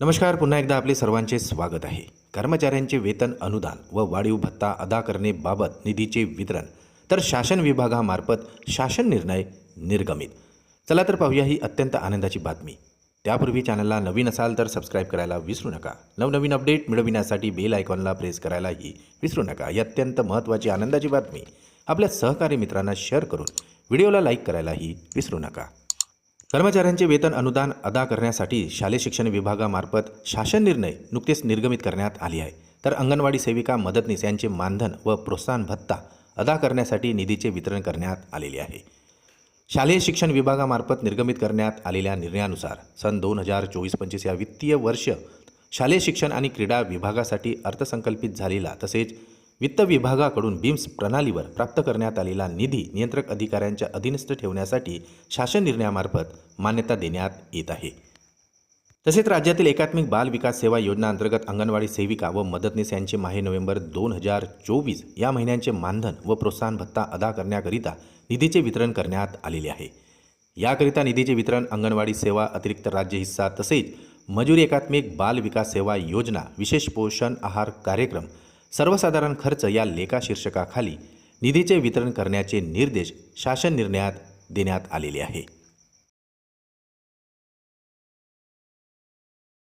नमस्कार पुन्हा एकदा आपले सर्वांचे स्वागत आहे. कर्मचाऱ्यांचे वेतन अनुदान व वाढीव भत्ता अदा करणेबाबत निधीचे वितरण तर शासन विभागामार्फत शासन निर्णय निर्गमित. चला तर पाहूया ही अत्यंत आनंदाची बातमी. त्यापूर्वी चॅनलला नवीन असाल तर सबस्क्राईब करायला विसरू नका. नवनवीन अपडेट मिळविण्यासाठी बेल आयकॉनला प्रेस करायलाही विसरू नका. ही अत्यंत महत्त्वाची आनंदाची बातमी. आपल्या सहकारी मित्रांना शेअर करून व्हिडिओला लाईक करायलाही विसरू नका. कर्मचाऱ्यांचे वेतन अनुदान अदा करण्यासाठी शालेय शिक्षण विभागामार्फत शासन निर्णय नुकतेच निर्गमित करण्यात आली आहे. तर अंगणवाडी सेविका मदतनीस यांचे मानधन व प्रोत्साहन भत्ता अदा करण्यासाठी निधीचे वितरण करण्यात आलेले आहे. शालेय शिक्षण विभागामार्फत निर्गमित करण्यात आलेल्या निर्णयानुसार सन दोन हजार चोवीस पंचवीस या वित्तीय वर्ष शालेय शिक्षण आणि क्रीडा विभागासाठी अर्थसंकल्पित झालेला तसेच वित्त विभागाकडून बीम्स प्रणालीवर प्राप्त करण्यात आलेला निधी नियंत्रक अधिकाऱ्यांच्या अधीनस्थ ठेवण्यासाठी शासन निर्णयामार्फत मान्यता देण्यात येत आहे. तसेच राज्यातील एकात्मिक बाल विकास सेवा योजना अंतर्गत अंगणवाडी सेविका व मदतनीस यांचे माहे नोव्हेंबर दोन हजार चोवीस या महिन्यांचे मानधन व प्रोत्साहन भत्ता अदा करण्याकरिता निधीचे वितरण करण्यात आलेले आहे. याकरिता निधीचे वितरण अंगणवाडी सेवा अतिरिक्त राज्य हिस्सा तसेच मजुरी एकात्मिक बाल विकास सेवा योजना विशेष पोषण आहार कार्यक्रम सर्वसाधारण खर्च या लेखा शीर्षकाखाली निधीचे वितरण करण्याचे निर्देश शासन निर्णयात देण्यात आलेले आहे.